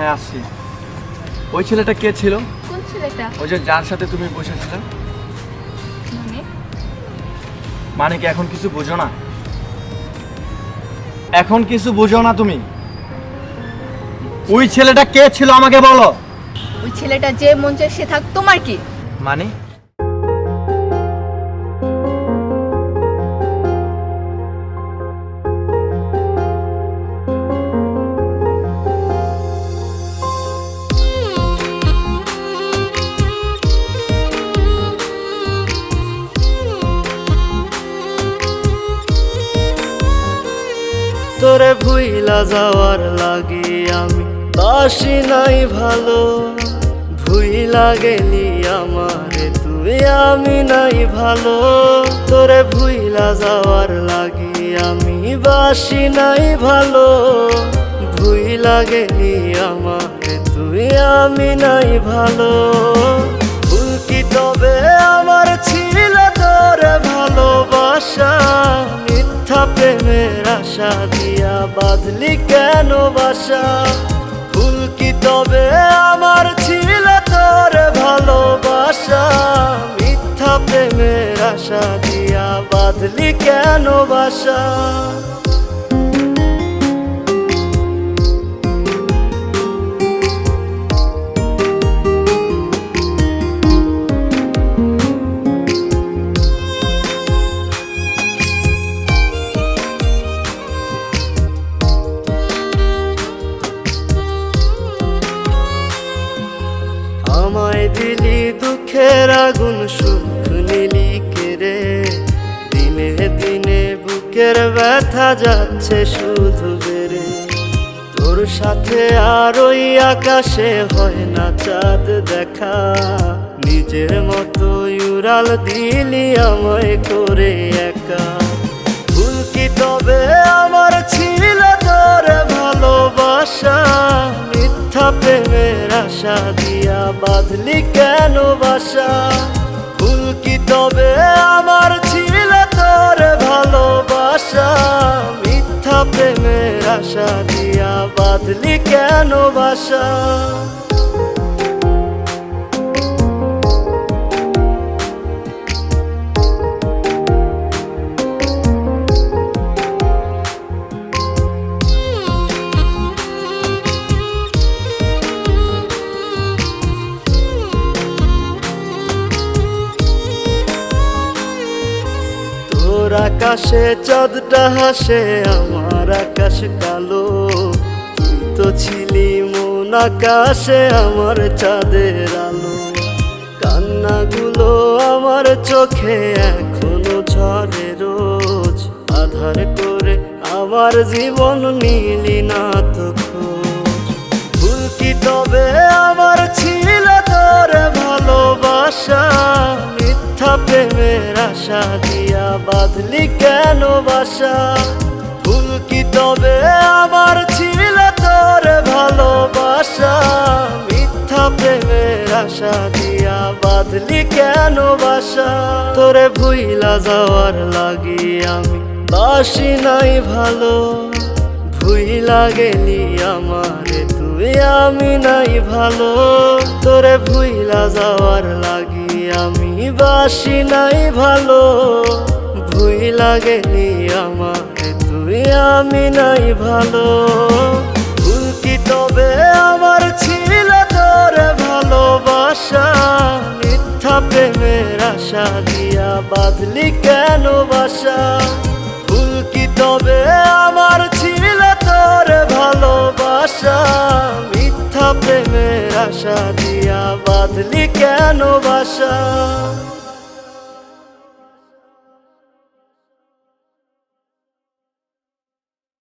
হ্যাঁ আসছি। ওই ছেলেটা কে ছিল? কোন ছেলেটা? ওই যে যার সাথে তুমি বসেছিলে। মানে? মানে কি এখন কিছু বুঝো না? এখন কিছু বুঝো না তুমি? ওই ছেলেটা কে ছিল আমাকে বলো। ওই ছেলেটা যে মন চায় সে থাক তোমার কি? মানে? তোরে ভুইলা যাওয়ার লাগে আমি। বাসি নাই ভালো, ভুইলা গেলি আমারে তুই, আমি নাই ভালো। তোরে ভুইলা যাওয়ার লাগে আমি, বাসি নাই ভালো, ভুইলা গেলি আমারে তুই, আমি নাই ভালো। ভুল কি তবে আমার ছিল কেন বাসা ভুল কি তবে আমার ছিল তোর ভালোবাসা? মিথ্যা প্রেমের আশা দিয়া বাঁধলি কেন বাসা? দুঃখের আগুন সুখ নিলি রে। দিনে দিনে বুকের ব্যথা যাচ্ছে শুধু বেড়ে। তোর সাথে আর ওই আকাশে হয় না চাঁদ দেখা। নিজের মতো ইউরাল দিলি আমায় করে একা। প্রেমের আশা দিয়া বাঁধলি কেন বাসা? ফুল কি তবে আমার ছিল তোর ভালোবাসা? মিথ্যা প্রেমের আশা দিয়া বাঁধলি কেন বাসা? আকাশে, চাঁদটা হাসে, আমার আকাশ কালো। তুই তো ছিলি মন আকাশে, আমার চাঁদের আলো। কান্নাগুলো আমার চোখে, এখনও ঝরে রোজ। আধার করে আমার জীবন নিলি না তো তবে আমার ছিল তোর ভালোবাসা, মিথ্যা প্রেমের আশা দিয়া। বাঁধলি কেন বাসা? ভুল কি তবে আমার ছিল তোর ভালোবাসা? মিথ্যা প্রেমের আশা দিয়া বাঁধলি কেন বাসা? তোরে ভুইলা যাওয়ার লাগি আমি বাসি নাই ভালো। ভুইলা গেলি আমারে তুই, আমি নাই ভালো। তোরে ভুইলা যাওয়ার লাগি আমি বাসি নাই ভালো। গেলি আমারে তুই আমি নাই ভালো। কি তবে আমার ছিল তোর ভালোবাসা। মিথ্যা প্রেমের আশা দিয়া বাঁধলি কেন বাসা? ভুল কি তবে আমার ছিল তোর ভালোবাসা। মিথ্যা প্রেমের আশা দিয়া বাঁধলি কেন বাসা?